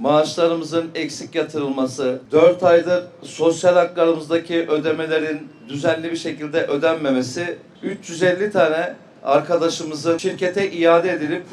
maaşlarımızın eksik yatırılması, 4 aydır sosyal haklarımızdaki ödemelerin düzenli bir şekilde ödenmemesi, 350 tane arkadaşımızın şirkete iade edilip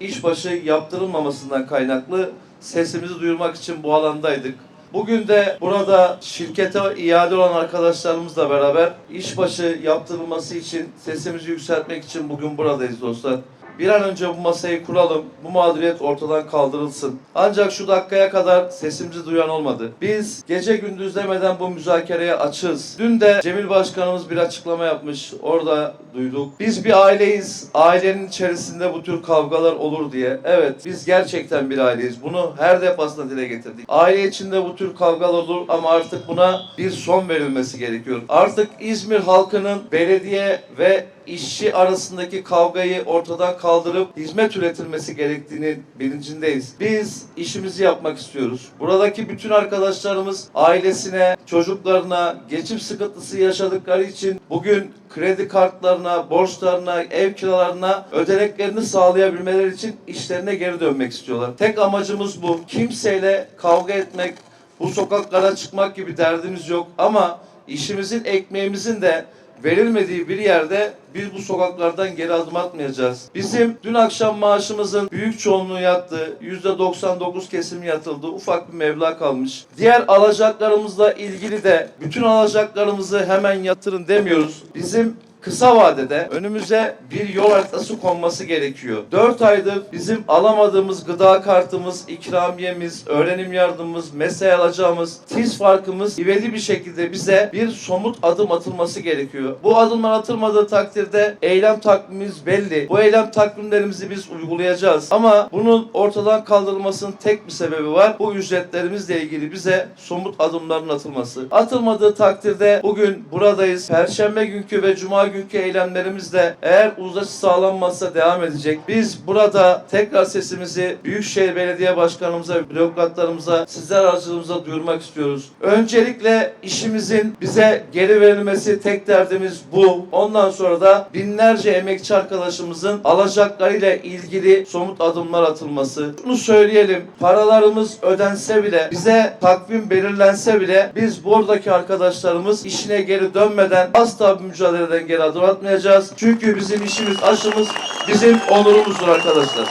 işbaşı yaptırılmamasından kaynaklı sesimizi duyurmak için bu alandaydık. Bugün de burada şirkete iade olan arkadaşlarımızla beraber işbaşı yaptırılması için sesimizi yükseltmek için bugün buradayız dostlar. Bir an önce bu masayı kuralım, bu mağduriyet ortadan kaldırılsın. Ancak şu dakikaya kadar sesimizi duyan olmadı. Biz gece gündüz demeden bu müzakereye açığız. Dün de Cemil Başkanımız bir açıklama yapmış, orada duyduk. Biz bir aileyiz, ailenin içerisinde bu tür kavgalar olur diye. Evet, biz gerçekten bir aileyiz. Bunu her defasında dile getirdik. Aile içinde bu tür kavgalar olur ama artık buna bir son verilmesi gerekiyor. Artık İzmir halkının belediye ve işçi arasındaki kavgayı ortadan kaldırıp hizmet üretilmesi gerektiğinin bilincindeyiz. Biz işimizi yapmak istiyoruz. Buradaki bütün arkadaşlarımız ailesine, çocuklarına, geçim sıkıntısı yaşadıkları için bugün kredi kartlarına, borçlarına, ev kiralarına ödeneklerini sağlayabilmeleri için işlerine geri dönmek istiyorlar. Tek amacımız bu. Kimseyle kavga etmek, bu sokaklara çıkmak gibi derdimiz yok ama işimizin, ekmeğimizin de verilmediği bir yerde biz bu sokaklardan geri adım atmayacağız. Bizim dün akşam maaşımızın büyük çoğunluğu yattı. %99 kesim yatıldı. Ufak bir meblağ kalmış. Diğer alacaklarımızla ilgili de bütün alacaklarımızı hemen yatırın demiyoruz. Bizim kısa vadede önümüze bir yol haritası konması gerekiyor. 4 aydır bizim alamadığımız gıda kartımız, ikramiyemiz, öğrenim yardımımız, mesai alacağımız, tiz farkımız ivedi bir şekilde bize bir somut adım atılması gerekiyor. Bu adımlar atılmadığı takdirde eylem takvimimiz belli. Bu eylem takvimlerimizi biz uygulayacağız. Ama bunun ortadan kaldırılmasının tek bir sebebi var. Bu ücretlerimizle ilgili bize somut adımların atılması. Atılmadığı takdirde bugün buradayız. Perşembe günkü ve cuma günkü eylemlerimizde eğer uzlaşı sağlanmazsa devam edecek. Biz burada tekrar sesimizi Büyükşehir Belediye Başkanımıza bürokratlarımıza sizler aracılığımıza duyurmak istiyoruz. Öncelikle işimizin bize geri verilmesi tek derdimiz bu. Ondan sonra da binlerce emekçi arkadaşımızın alacaklarıyla ilgili somut adımlar atılması. Şunu söyleyelim. Paralarımız ödense bile bize takvim belirlense bile biz buradaki arkadaşlarımız işine geri dönmeden asla bu mücadeleden geri adım atmayacağız. Çünkü bizim işimiz aşımız bizim onurumuzdur arkadaşlar.